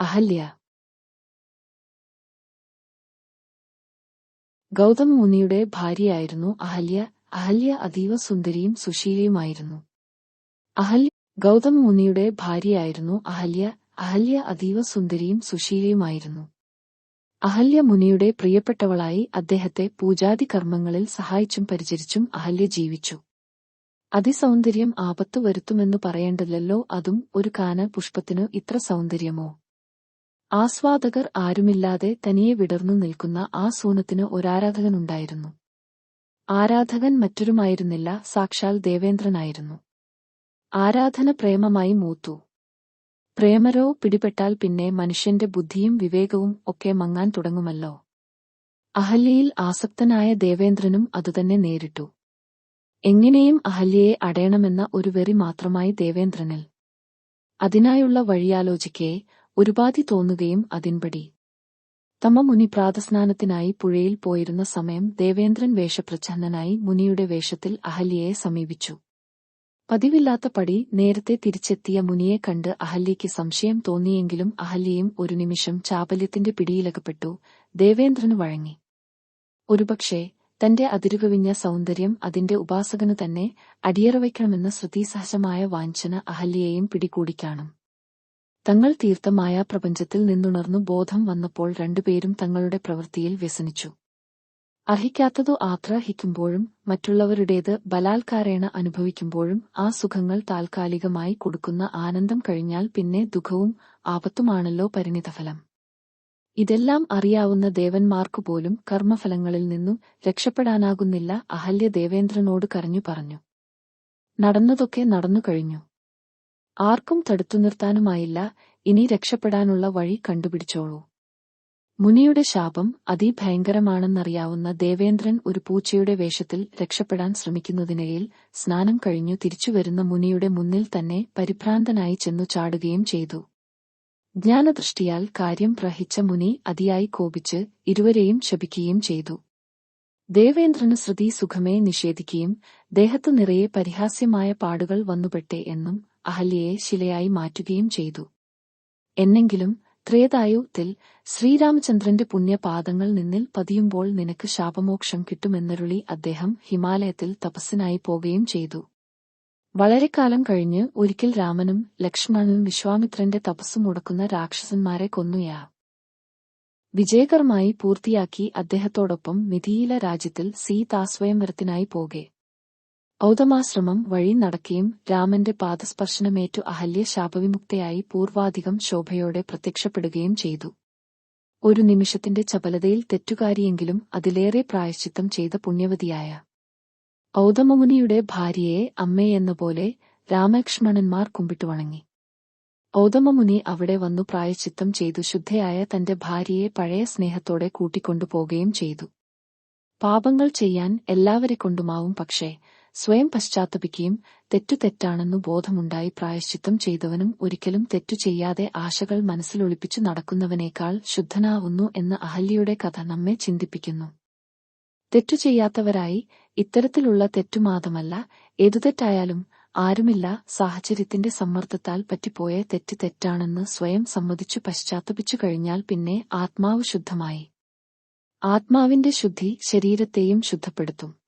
അഹല്യ. ഗൗതമ മുനിയുടെ ഭാര്യയായിരുന്നു അഹല്യ. അഹല്യ അതീവ സുന്ദരിയും സുശീലയുമായിരുന്നു. അഹല്യ ഗൗതമ മുനിയുടെ ഭാര്യയായിരുന്നു അഹല്യ. അഹല്യ അതീവ സുന്ദരിയും സുശീലയുമായിരുന്നു. അഹല്യ മുനിയുടെ പ്രിയപ്പെട്ടവളായി അദ്ദേഹത്തെ പൂജാതി കർമ്മങ്ങളിൽ സഹായിച്ചും പരിചരിച്ചും അഹല്യ ജീവിച്ചു. അതിസൗന്ദര്യം ആപത്തു വരുത്തുമെന്നു പറയേണ്ടതല്ലോ അതും ഒരു കാന പുഷ്പത്തിനു ഇത്ര സൗന്ദര്യമോ? ആസ്വാദകർ ആരുമില്ലാതെ തനിയെ വിടർന്നു നിൽക്കുന്ന ആ സൂനത്തിന് ഒരാരാധകനുണ്ടായിരുന്നു. ആരാധകൻ മറ്റൊരുമായിരുന്നില്ല സാക്ഷാൽ ദേവേന്ദ്രനായിരുന്നു. ആരാധന പ്രേമമായി മൂത്തു. പ്രേമരോ പിടിപെട്ടാൽ പിന്നെ മനുഷ്യന്റെ ബുദ്ധിയും വിവേകവും ഒക്കെ മങ്ങാൻ തുടങ്ങുമല്ലോ. അഹല്യയിൽ ആസക്തനായ ദേവേന്ദ്രനും അതുതന്നെ നേരിട്ടു. എങ്ങനെയും അഹല്യയെ അടയണമെന്ന ഒരു വെറി മാത്രമായി ദേവേന്ദ്രനിൽ. അതിനായുള്ള വഴിയാലോചിക്കെ ഒരുപാതി തോന്നുകയും അതിൻപടി. തമ മുനി പ്രാതസ്നാനത്തിനായി പുഴയിൽ പോയിരുന്ന സമയം ദേവേന്ദ്രൻ വേഷപ്രച്ഛന്നനായി മുനിയുടെ വേഷത്തിൽ അഹല്യയെ സമീപിച്ചു. പതിവില്ലാത്ത പടി നേരത്തെ തിരിച്ചെത്തിയ മുനിയെ കണ്ട് അഹല്യയ്ക്ക് സംശയം തോന്നിയെങ്കിലും അഹല്യയും ഒരു നിമിഷം ചാപല്യത്തിന്റെ പിടിയിലകപ്പെട്ടു. ദേവേന്ദ്രനു വഴങ്ങി. ഒരുപക്ഷേ തന്റെ അതിരുകവിഞ്ഞ സൗന്ദര്യം അതിന്റെ ഉപാസകനു തന്നെ അടിയറവയ്ക്കണമെന്ന ശ്രുതിസഹജമായ വാഞ്ചന അഹല്യയെയും പിടികൂടിക്കാണും. തങ്ങൾ തീർത്ത മായാപ്രപഞ്ചത്തിൽ നിന്നുണർന്നു ബോധം വന്നപ്പോൾ രണ്ടുപേരും തങ്ങളുടെ പ്രവൃത്തിയിൽ വ്യസനിച്ചു. അർഹിക്കാത്തതു ആഗ്രഹിക്കുമ്പോഴും മറ്റുള്ളവരുടേത് ബലാൽക്കാരേണ അനുഭവിക്കുമ്പോഴും ആ സുഖങ്ങൾ താൽക്കാലികമായി കൊടുക്കുന്ന ആനന്ദം കഴിഞ്ഞാൽ പിന്നെ ദുഃഖവും ആപത്തുമാണല്ലോ പരിണിതഫലം. ഇതെല്ലാം അറിയാവുന്ന ദേവന്മാർക്കുപോലും കർമ്മഫലങ്ങളിൽ നിന്നും രക്ഷപ്പെടാനാകുന്നില്ല അഹല്യ ദേവേന്ദ്രനോട് കരഞ്ഞു പറഞ്ഞു. നടന്നതൊക്കെ നടന്നു കഴിഞ്ഞു. ആർക്കും തടുത്തു നിർത്താനുമായില്ല. ഇനി രക്ഷപ്പെടാനുള്ള വഴി കണ്ടുപിടിച്ചോളൂ. മുനിയുടെ ശാപം അതിഭയങ്കരമാണെന്നറിയാവുന്ന ദേവേന്ദ്രൻ ഒരു പൂച്ചയുടെ വേഷത്തിൽ രക്ഷപ്പെടാൻ ശ്രമിക്കുന്നതിനിടയിൽ സ്നാനം കഴിഞ്ഞു തിരിച്ചുവരുന്ന മുനിയുടെ മുന്നിൽ തന്നെ പരിഭ്രാന്തനായി ചെന്നു ചാടുകയും ചെയ്തു. ജ്ഞാനദൃഷ്ടിയാൽ കാര്യം പ്രഹിച്ച മുനി അതിയായി കോപിച്ച് ഇരുവരെയും ശപിക്കുകയും ചെയ്തു. ദേവേന്ദ്രന് ശ്രുതി സുഖമേ നിഷേധിക്കുകയും ദേഹത്തു നിറയെ പരിഹാസ്യമായ പാടുകൾ വന്നുപെട്ടെ എന്നും അഹല്യയെ ശിലയായി മാറ്റുകയും ചെയ്തു. എന്നെങ്കിലും ത്രേതായുത്തിൽ ശ്രീരാമചന്ദ്രന്റെ പുണ്യപാദങ്ങൾ നിന്നിൽ പതിയുമ്പോൾ നിനക്ക് ശാപമോക്ഷം കിട്ടുമെന്നരുളി അദ്ദേഹം ഹിമാലയത്തിൽ തപസ്സിനായി പോവുകയും ചെയ്തു. വളരെക്കാലം കഴിഞ്ഞ് ഒരിക്കൽ രാമനും ലക്ഷ്മണനും വിശ്വാമിത്രന്റെ തപസ്സും മുടക്കുന്ന രാക്ഷസന്മാരെ കൊന്നുയാ. വിജയകരമായി പൂർത്തിയാക്കി അദ്ദേഹത്തോടൊപ്പം മിഥിയില രാജ്യത്തിൽ സീതാസ്വയംവരത്തിനായി പോകെ. ഔതമാശ്രമം വഴി നടക്കുകയും രാമന്റെ പാദസ്പർശനമേറ്റു അഹല്യ ശാപവിമുക്തയായി പൂർവാധികം ശോഭയോടെ പ്രത്യക്ഷപ്പെടുകയും ചെയ്തു. ഒരു നിമിഷത്തിന്റെ ചപലതയിൽ തെറ്റുകാരിയെങ്കിലും അതിലേറെ പ്രായശ്ചിത്തം ചെയ്ത പുണ്യവതിയായ ഔതമമുനിയുടെ ഭാര്യയെ അമ്മയെന്നപോലെ രാമലക്ഷ്മണന്മാർ കുമ്പിട്ടു വണങ്ങി. ഔതമമുനി അവിടെ വന്നു പ്രായശ്ചിത്തം ചെയ്തു ശുദ്ധയായ തന്റെ ഭാര്യയെ പഴയ സ്നേഹത്തോടെ കൂട്ടിക്കൊണ്ടുപോകുകയും ചെയ്തു. പാപങ്ങൾ ചെയ്യാൻ എല്ലാവരെ കൊണ്ടുമാവും പക്ഷേ സ്വയം പശ്ചാത്തപിക്കുകയും തെറ്റു തെറ്റാണെന്നു ബോധമുണ്ടായി പ്രായശ്ചിത്തം ചെയ്തവനും ഒരിക്കലും തെറ്റു ചെയ്യാതെ ആശകൾ മനസ്സിലൊളിപ്പിച്ചു നടക്കുന്നവനേക്കാൾ ശുദ്ധനാവുന്നു എന്ന് അഹല്യയുടെ കഥ നമ്മെ ചിന്തിപ്പിക്കുന്നു. തെറ്റു ചെയ്യാത്തവരായി ഇത്തരത്തിലുള്ള തെറ്റുമാതമല്ല ഏതു തെറ്റായാലും ആരുമില്ല സാഹചര്യത്തിന്റെ സമ്മർദ്ദത്താൽ പറ്റിപ്പോയ തെറ്റ് തെറ്റാണെന്ന് സ്വയം സമ്മതിച്ചു പശ്ചാത്തപിച്ചു കഴിഞ്ഞാൽ പിന്നെ ആത്മാവ് ശുദ്ധമായി. ആത്മാവിന്റെ ശുദ്ധി ശരീരത്തെയും ശുദ്ധപ്പെടുത്തും.